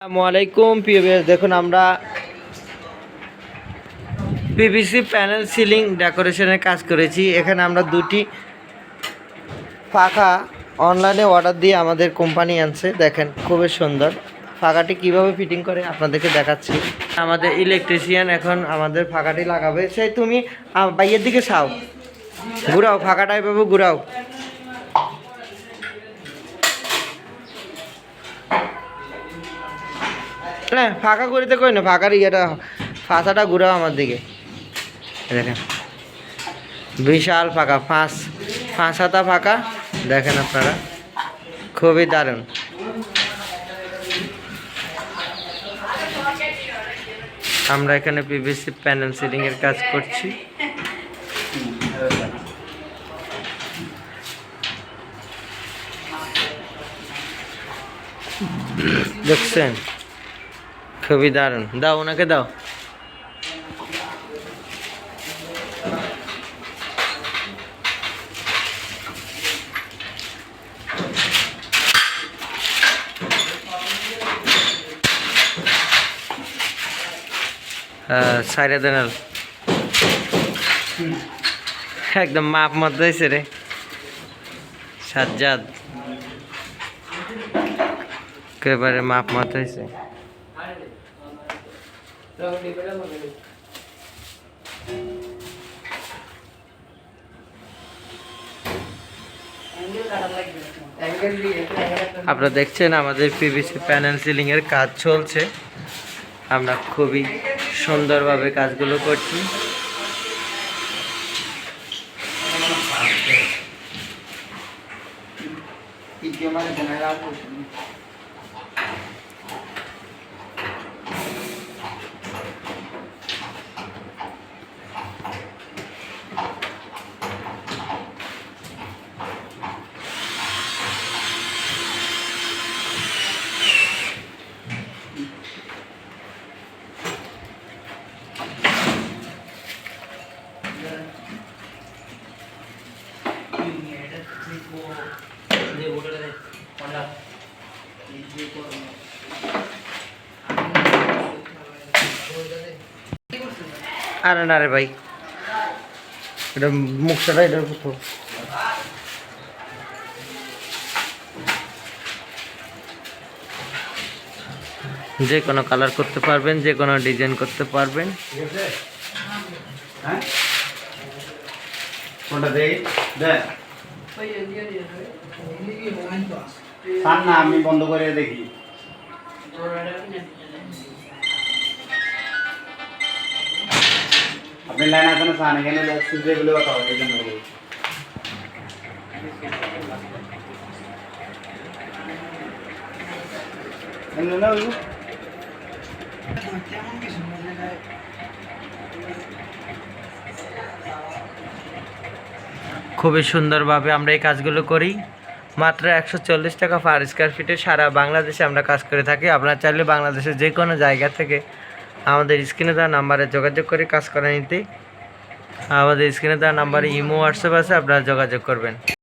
আসসালামু আলাইকুম দেখুন, আমরা পিভিসি প্যানেল সিলিং ডেকোরেশনের কাজ করেছি। এখানে আমরা দুটি পাখা অনলাইনে অর্ডার দিয়ে আমাদের কোম্পানি আনছে। দেখেন, খুবই সুন্দর। ফাঁকাটি কীভাবে ফিটিং করে আপনাদেরকে দেখাচ্ছি। আমাদের ইলেকট্রিশিয়ান এখন আমাদের ফাঁকাটি লাগাবে। সেই তুমি বাইয়ের দিকে চাও ঘুরাও ফাঁকাটা এভাবে ঘুরাও। হ্যাঁ ফাঁকা করিতে কই না, ফাঁকার ইয়েটা, ফাঁসাটা ঘুরাও আমার দিকে। দেখেন। বিশাল ফাঁকা, ফাঁস ফাঁসাটা ফাঁকা, দেখেন আপনারা। খুবই দারুণ। আমরা এখানে পিভিসি প্যানেল সিলিং এর কাজ করছি। দেখছেন? খুবই দারুণ। দাও, ওনাকে দাও। সাইডে দেন একদম মাপ মত হয়েছে রে। সাজ্জাদ। একেবারে মাপ মত হয়েছে আপনারা দেখছেন আমাদের পিভিসি প্যানেল সিলিং এর কাজ চলছে। আমরা খুবই সুন্দরভাবে কাজগুলো করছি। আরে না রে ভাই। এটা মুখটা এটা তো যে কোনো কালার করতে পারবেন যে কোনো ডিজাইন করতে পারবেন। হ্যাঁ? কোনটা দেই? দে সান না আমি বন্ধ করে দেখি আপনি লাইন আছেন সান এখানে সুযোগ গুলো কথা হবে এই জন্য বলছি। এমনি না খুবই সুন্দরভাবে আমরা এই কাজগুলো করি। মাত্র একশো চল্লিশ টাকা পার স্কোয়ার ফিটে সারা বাংলাদেশে আমরা কাজ করে থাকি। আপনারা চাইলে বাংলাদেশের যে কোনো জায়গা থেকে আমাদের স্ক্রিনে দেওয়া নাম্বারে যোগাযোগ করে কাজ করে নিতে, আমাদের স্ক্রিনে দেওয়া নাম্বারে ইমো, হোয়াটসঅ্যাপ আছে, আপনারা যোগাযোগ করবেন।